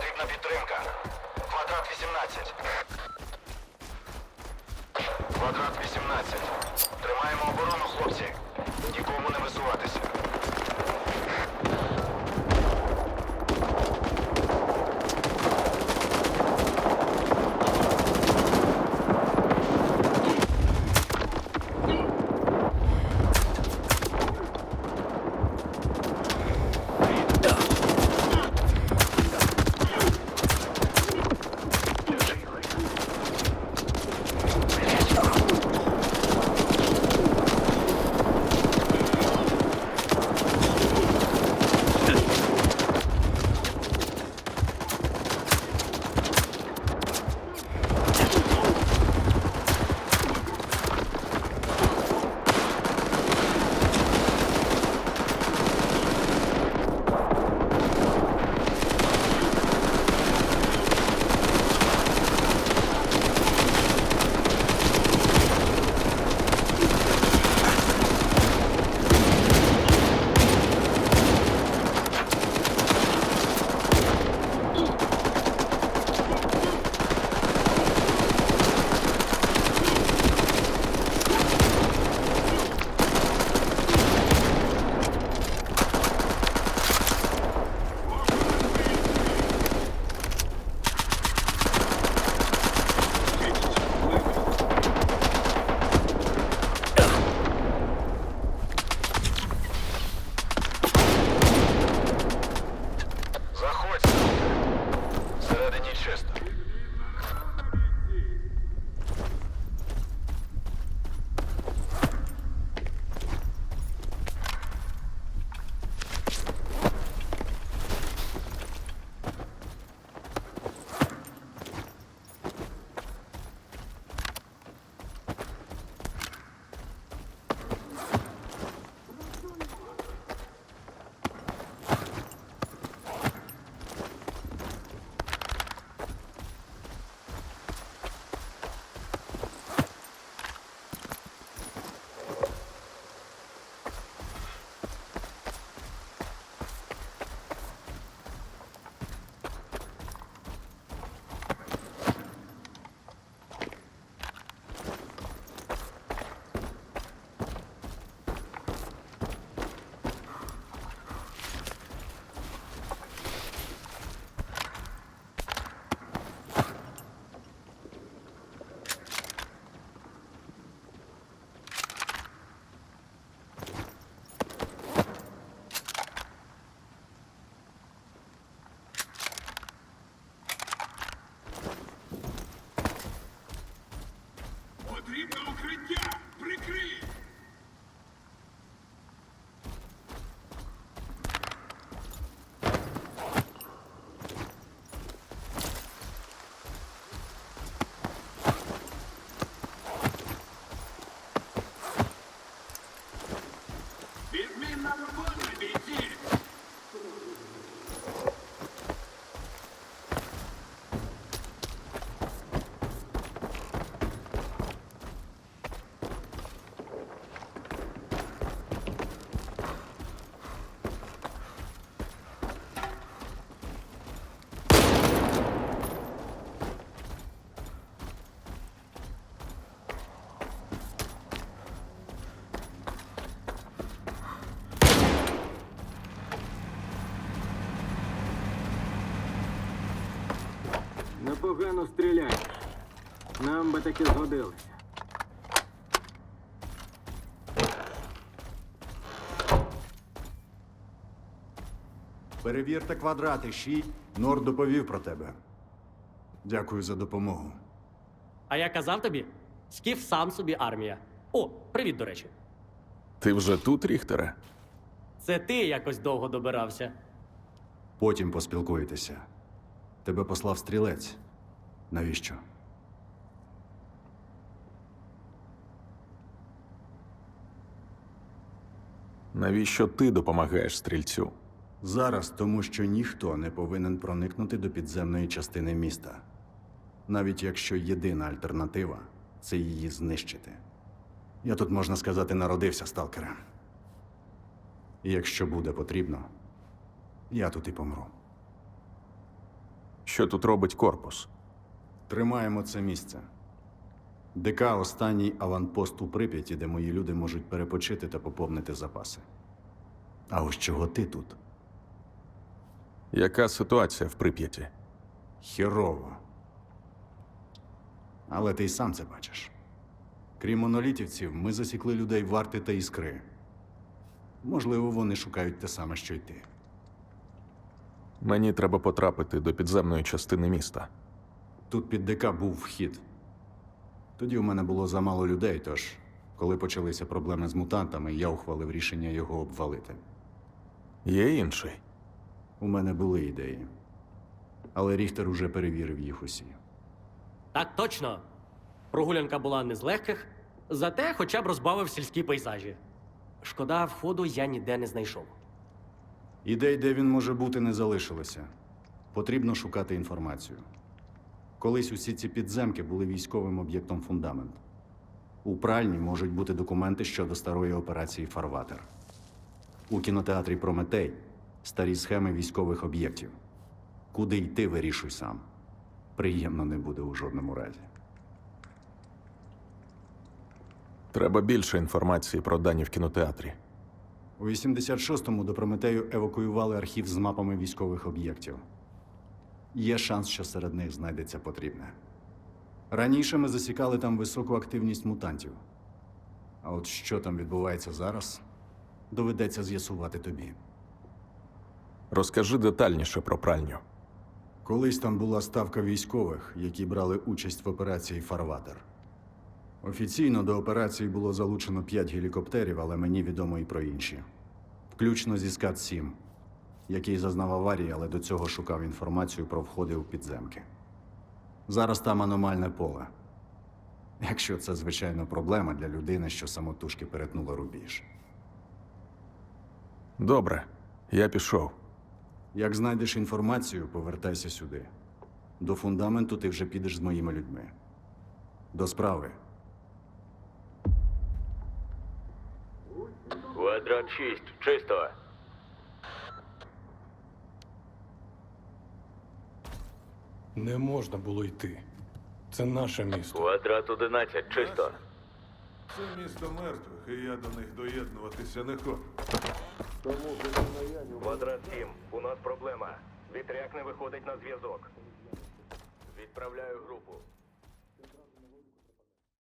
потрібна підтримка. Квадрат 18. Квадрат 18. Тримаємо оборону, хлопці. Нікому не висуватися. Відмінна Непогано стріляєш. Нам би таки згодилося. Перевірте квадрати, Ші. Нор доповів про тебе. Дякую за допомогу. А я казав тобі, скіф сам собі армія. О, привіт, до речі. Ти вже тут, Ріхтере? Це ти якось довго добирався. Потім поспілкуєтеся. Тебе послав стрілець. Навіщо? Навіщо ти допомагаєш стрільцю? Зараз тому, що ніхто не повинен проникнути до підземної частини міста. Навіть якщо єдина альтернатива це її знищити. Я тут, можна сказати, народився сталкерем. І якщо буде потрібно, я тут і помру. Що тут робить корпус? Тримаємо це місце. ДК останній аванпост у Прип'яті, де мої люди можуть перепочити та поповнити запаси. А ось чого ти тут? Яка ситуація в Прип'яті? Херово. Але ти й сам це бачиш. Крім монолітівців, ми засікли людей варти та іскри. Можливо, вони шукають те саме, що й ти. Мені треба потрапити до підземної частини міста. Тут під ДК був вхід. Тоді у мене було замало людей, тож, коли почалися проблеми з мутантами, я ухвалив рішення його обвалити. Є інший. У мене були ідеї. Але Ріхтер уже перевірив їх усі. Так точно. Прогулянка була не з легких, зате хоча б розбавив сільські пейзажі. Шкода, входу я ніде не знайшов. Ідей, де він може бути, не залишилося. Потрібно шукати інформацію. Колись усі ці підземки були військовим об'єктом фундамент. У пральні можуть бути документи щодо старої операції Фарватер. У кінотеатрі Прометей старі схеми військових об'єктів. Куди йти, вирішуй сам. Приємно не буде у жодному разі. Треба більше інформації про дані в кінотеатрі. У 86-му до Прометею евакуювали архів з мапами військових об'єктів. Є шанс, що серед них знайдеться потрібне. Раніше ми засікали там високу активність мутантів. А от що там відбувається зараз, доведеться з'ясувати тобі. Розкажи детальніше про пральню. Колись там була ставка військових, які брали участь в операції Фарватер. Офіційно до операції було залучено 5 гелікоптерів, але мені відомо і про інші. Включно зі СКАТ-7, який зазнав аварії, але до цього шукав інформацію про входи у підземки. Зараз там аномальне поле. Якщо це, звичайно, проблема для людини, що самотужки перетнула рубіж. Добре, я пішов. Як знайдеш інформацію, повертайся сюди. До фундаменту ти вже підеш з моїми людьми. До справи. Квадрат 6. Чисто. Не можна було йти. Це наше місто. Квадрат 11. Чисто. Це місто мертвих, і я до них доєднуватися не хочу. Квадрат 7. У нас проблема. Вітряк не виходить на зв'язок. Відправляю групу.